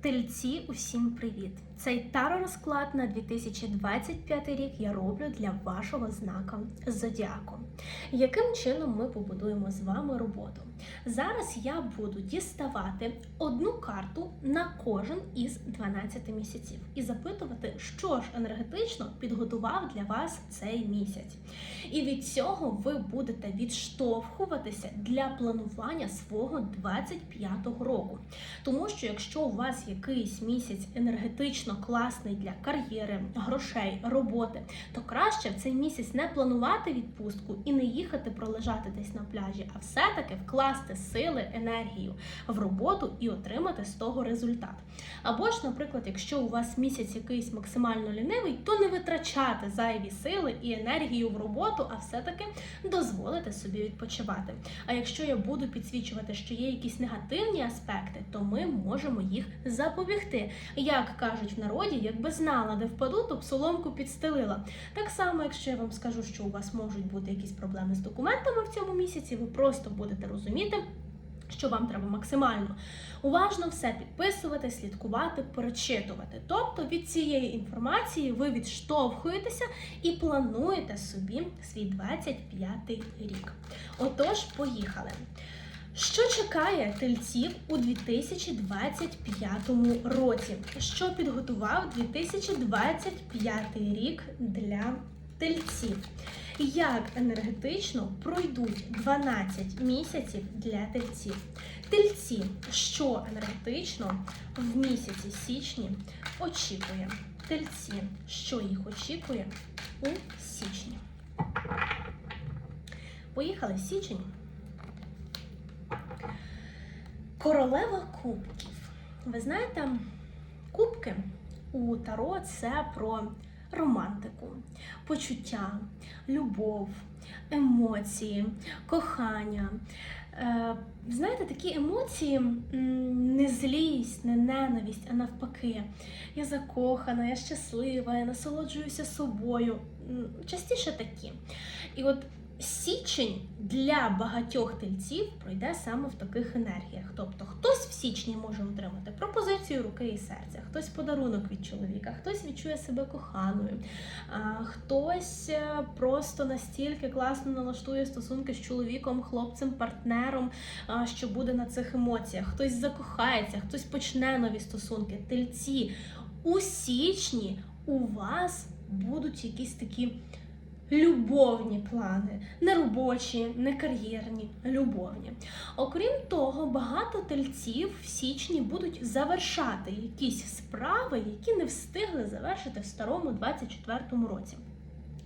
Тельці, усім привіт! Цей таро розклад на 2025 рік я роблю для вашого знака зодіаку. Яким чином ми побудуємо з вами роботу? Зараз я буду діставати одну карту на кожен із 12 місяців і запитувати, що ж енергетично підготував для вас цей місяць. І від цього ви будете відштовхуватися для планування свого 25-го року. Тому що якщо у вас якийсь місяць енергетично класний для кар'єри, грошей, роботи, то краще в цей місяць не планувати відпустку і не їхати пролежати десь на пляжі, а все-таки вкласти сили, енергію в роботу і отримати з того результат. Або ж, наприклад, якщо у вас місяць якийсь максимально лінивий, то не витрачати зайві сили і енергію в роботу, а все-таки дозволити собі відпочивати. А якщо я буду підсвічувати, що є якісь негативні аспекти, то ми можемо їх запобігти. Як кажуть в народі, якби знала, де впаду, то б соломку підстелила. Так само, якщо я вам скажу, що у вас можуть бути якісь проблеми з документами в цьому місяці, ви просто будете розуміти. Що вам треба максимально уважно все підписувати, слідкувати, перечитувати. Тобто від цієї інформації ви відштовхуєтеся і плануєте собі свій 25 рік. Отож, поїхали. Що чекає тельців у 2025 році? Що підготував 2025 рік для тельців? Як енергетично пройдуть 12 місяців для тельців? Тельці, що енергетично в місяці січні очікує? Тельці, що їх очікує у січні? Поїхали січень. Королева кубків. Ви знаєте, кубки у Таро це про романтику, почуття, любов, емоції, кохання. Е, Знаєте, такі емоції не злість, не ненависть, а навпаки. Я закохана, я щаслива, я насолоджуюся собою. Частіше такі. І от січень для багатьох тельців пройде саме в таких енергіях. Тобто хтось в січні може отримати пропозицію руки і серця, хтось подарунок від чоловіка, хтось відчує себе коханою, хтось е, просто настільки класно налаштує стосунки з чоловіком, хлопцем, партнером, що буде на цих емоціях. Хтось закохається, хтось почне нові стосунки. Тельці у січні у вас будуть якісь такі любовні плани, не робочі, не кар'єрні, любовні. Окрім того, багато тельців в січні будуть завершати якісь справи, які не встигли завершити в старому 24-му році.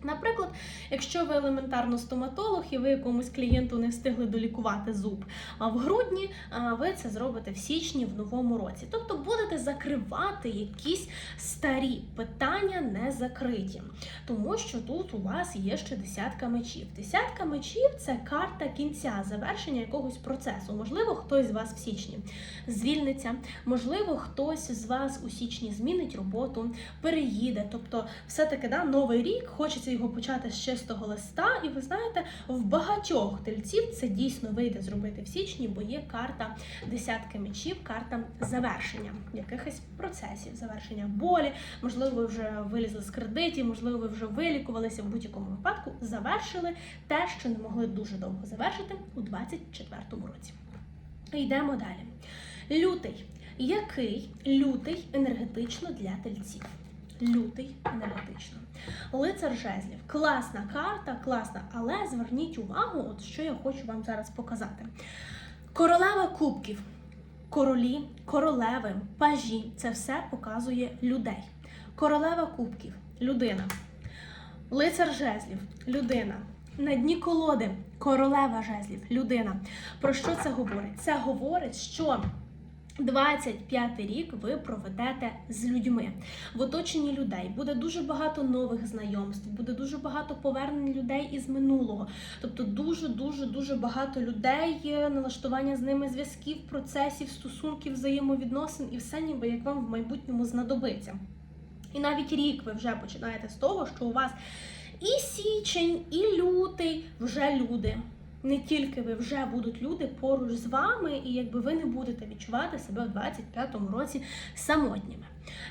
Наприклад, якщо ви елементарно стоматолог і ви якомусь клієнту не встигли долікувати зуб в грудні, ви це зробите в січні в новому році. Тобто будете закривати якісь старі питання не закриті, тому що тут у вас є ще десятка мечів. Десятка мечів це карта кінця, завершення якогось процесу. Можливо, хтось з вас в січні звільниться, можливо, хтось з вас у січні змінить роботу, переїде. Тобто, все-таки да, новий рік хочеться його почати з чистого листа, і ви знаєте, в багатьох тельців це дійсно вийде зробити в січні, бо є карта десятки мечів, карта завершення якихось процесів, завершення болі. Можливо, ви вже вилізли з кредитів, можливо, ви вже вилікувалися в будь-якому випадку, завершили те, що не могли дуже довго завершити у 24-му році. Йдемо далі. Лютий. Який лютий енергетично для тельців? Лютий енергетично. Лицар жезлів. Класна карта, класна, але зверніть увагу, от що я хочу вам зараз показати. Королева кубків, королі, королеви, пажі це все показує людей. Королева кубків людина. Лицар жезлів людина. На дні колоди королева жезлів людина. Про що це говорить? Це говорить, що 25 рік ви проведете з людьми в оточенні людей. Буде дуже багато нових знайомств, буде дуже багато повернень людей із минулого. Тобто, дуже, дуже, дуже багато людей, налаштування з ними зв'язків, процесів, стосунків, взаємовідносин і все ніби як вам в майбутньому знадобиться. І навіть рік ви вже починаєте з того, що у вас і січень, і лютий вже люди. Не тільки ви вже будуть люди поруч з вами, і якби ви не будете відчувати себе в 25-му році самотніми.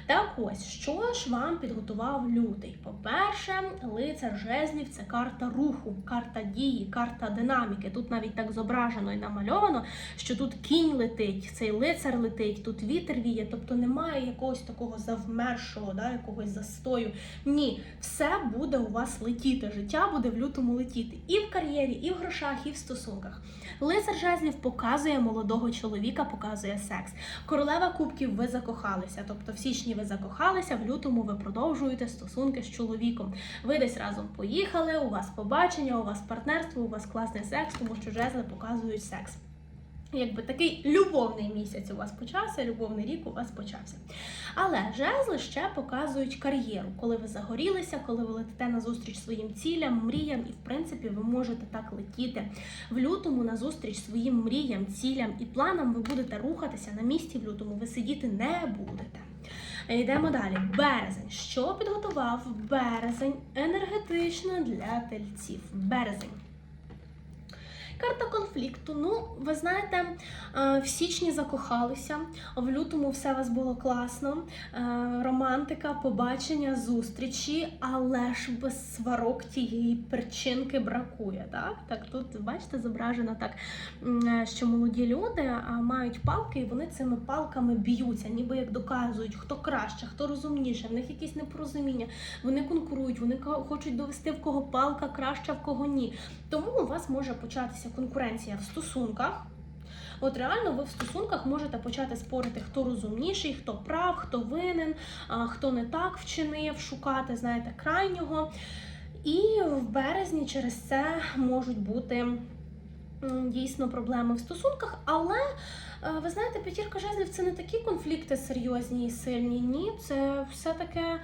Так ось, що ж вам підготував лютий? По-перше, лицар жезлів це карта руху, карта дії, карта динаміки. Тут навіть так зображено і намальовано, що тут кінь летить, цей лицар летить, тут вітер віє, тобто немає якогось такого завмершого, да, якогось застою. Ні, все буде у вас летіти. Життя буде в лютому летіти і в кар'єрі, і в грошах, і в стосунках. Лицар жезлів показує молодого чоловіка, показує секс. Королева кубків ви закохалися. Тобто січні ви закохалися, в лютому ви продовжуєте стосунки з чоловіком. Ви десь разом поїхали, у вас побачення, у вас партнерство, у вас класний секс, тому що жезли показують секс. Якби такий любовний місяць у вас почався, любовний рік у вас почався. Але жезли ще показують кар'єру, коли ви загорілися, коли ви летите на зустріч своїм цілям, мріям, і в принципі ви можете так летіти. В лютому на зустріч своїм мріям, цілям і планам ви будете рухатися на місці в лютому, ви сидіти не будете. Йдемо далі. Березень. Що підготував березень енергетично для тельців? Березень. Карта конфлікту. Ну, ви знаєте, е, в січні закохалися, в лютому все у вас було класно. е, Романтика, побачення, зустрічі, але ж без сварок тієї причинки бракує. Так, так тут бачите, зображено так, е, що молоді люди мають палки, і вони цими палками б'ються, ніби як доказують, хто краще, хто розумніше, в них якісь непорозуміння. Вони конкурують, вони хочуть довести в кого палка краща, в кого ні. Тому у вас може початися конкуренція в стосунках. От реально ви в стосунках можете почати спорити, хто розумніший, хто прав, хто винен, хто не так вчинив, шукати, знаєте, крайнього. І в березні через це можуть бути дійсно проблеми в стосунках, але е, ви знаєте, п'ятірка жезлів це не такі конфлікти серйозні і сильні. Ні, це все таке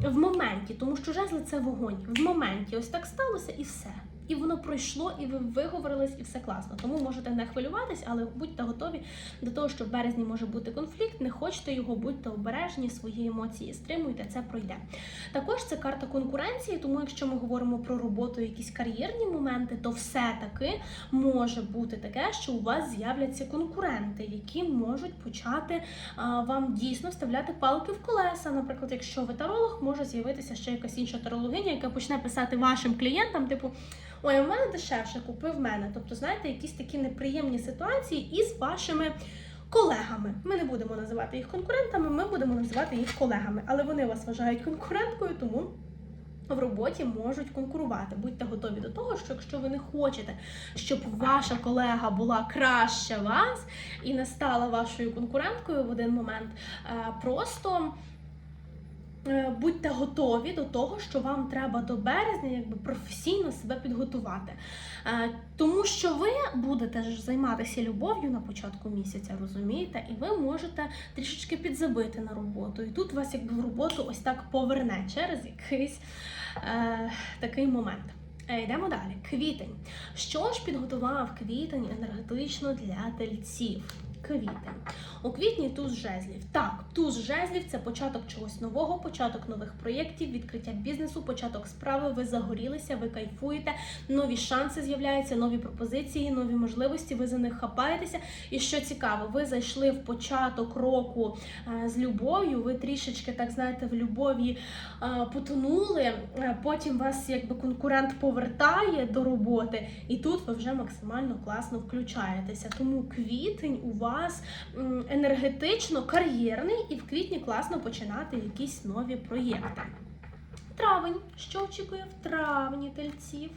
в моменті, тому що жезли це вогонь. В моменті ось так сталося і все. І воно пройшло, і ви виговорились, і все класно. Тому можете не хвилюватись, але будьте готові до того, що в березні може бути конфлікт. Не хочете його, будьте обережні, свої емоції стримуйте, це пройде. Також це карта конкуренції, тому якщо ми говоримо про роботу, якісь кар'єрні моменти, то все-таки може бути таке, що у вас з'являться конкуренти, які можуть почати а, вам дійсно вставляти палки в колеса. Наприклад, якщо ви таролог, може з'явитися ще якась інша тарологиня, яка почне писати вашим клієнтам, типу. Ой, у мене дешевше, купи в мене. Тобто, знаєте, якісь такі неприємні ситуації із вашими колегами. Ми не будемо називати їх конкурентами, ми будемо називати їх колегами. Але вони вас вважають конкуренткою, тому в роботі можуть конкурувати. Будьте готові до того, що якщо ви не хочете, щоб ваша колега була краще вас і не стала вашою конкуренткою в один момент, е, просто. Е, Будьте готові до того, що вам треба до березня якби професійно себе підготувати. Е, Тому що ви будете ж займатися любов'ю на початку місяця, розумієте, і ви можете трішечки підзабити на роботу. І тут вас якби в роботу ось так поверне через якийсь е, такий момент. Йдемо далі. Квітень. Що ж підготував квітень енергетично для тельців? Квітень. У квітні туз жезлів. Так, туз жезлів це початок чогось нового, початок нових проєктів, відкриття бізнесу, початок справи. Ви загорілися, ви кайфуєте, нові шанси з'являються, нові пропозиції, нові можливості. Ви за них хапаєтеся. І що цікаво, ви зайшли в початок року е, з любов'ю. Ви трішечки, так знаєте, в любові е, потонули. е, Потім вас якби конкурент повертає до роботи, і тут ви вже максимально класно включаєтеся. Тому квітень у вас м, енергетично кар'єрний, і в квітні класно починати якісь нові проєкти. Травень. Що очікує в травні тельців?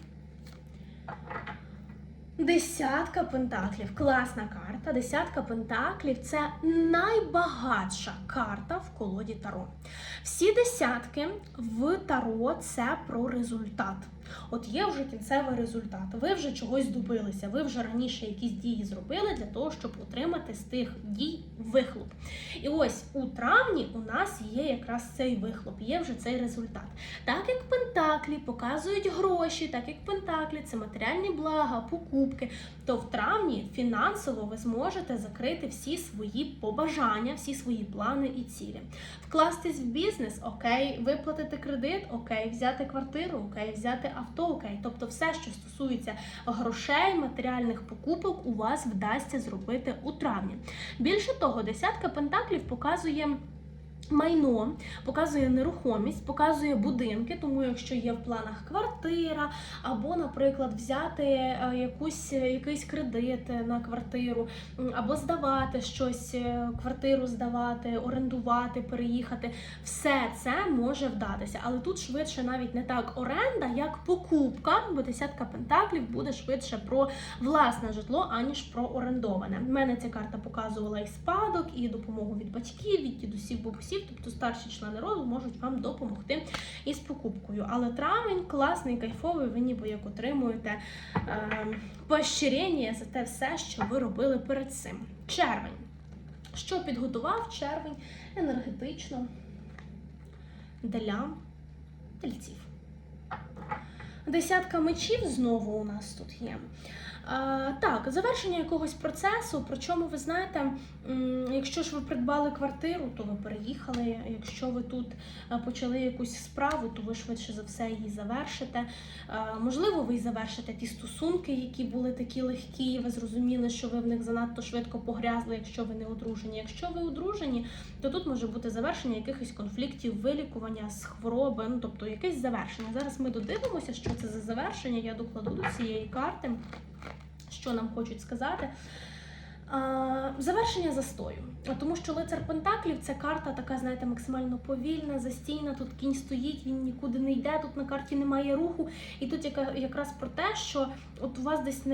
Десятка пентаклів. Класна карта. Десятка пентаклів це найбагатша карта в колоді Таро. Всі десятки в Таро це про результат. От є вже кінцевий результат. Ви вже чогось добилися, ви вже раніше якісь дії зробили для того, щоб отримати з тих дій вихлоп. І ось у травні у нас є якраз цей вихлоп, є вже цей результат. Так як пентаклі показують гроші, так як пентаклі це матеріальні блага, покупки, то в травні фінансово ви зможете закрити всі свої побажання, всі свої плани і цілі. Вкластись в бізнес, окей, виплатити кредит, окей, взяти квартиру, окей, взяти авто, окей. Тобто все, що стосується грошей, матеріальних покупок, у вас вдасться зробити у травні. Більше того, десятка пентаклів показує. Майно показує нерухомість, показує будинки, тому якщо є в планах квартира, або, наприклад, взяти е, якусь якийсь кредит на квартиру, або здавати щось, е, квартиру здавати, орендувати, переїхати, все це може вдатися. Але тут швидше навіть не так оренда, як покупка, бо десятка пентаклів буде швидше про власне житло, аніж про орендоване. У мене ця карта показувала і спадок, і допомогу від батьків, від дідусів, бабусів, тобто старші члени роду можуть вам допомогти із покупкою. Але травень класний, кайфовий, ви ніби як отримуєте е, поощрення за те все, що ви робили перед цим. Червень. Що підготував червень енергетично для тельців? Десятка мечів знову у нас тут є. Так, завершення якогось процесу, причому ви знаєте, якщо ж ви придбали квартиру, то ви переїхали. Якщо ви тут почали якусь справу, то ви швидше за все її завершите. Можливо, ви й завершите ті стосунки, які були такі легкі, і ви зрозуміли, що ви в них занадто швидко погрязли, якщо ви не одружені. Якщо ви одружені, то тут може бути завершення якихось конфліктів, вилікування з хвороби, ну тобто якесь завершення. Зараз ми додивимося, що це за завершення. Я докладу до цієї карти, що нам хочуть сказати. Завершення застою. Тому що лицар Пентаклів це карта така, знаєте, максимально повільна, застійна. Тут кінь стоїть, він нікуди не йде. Тут на карті немає руху. І тут якраз про те, що от у вас десь не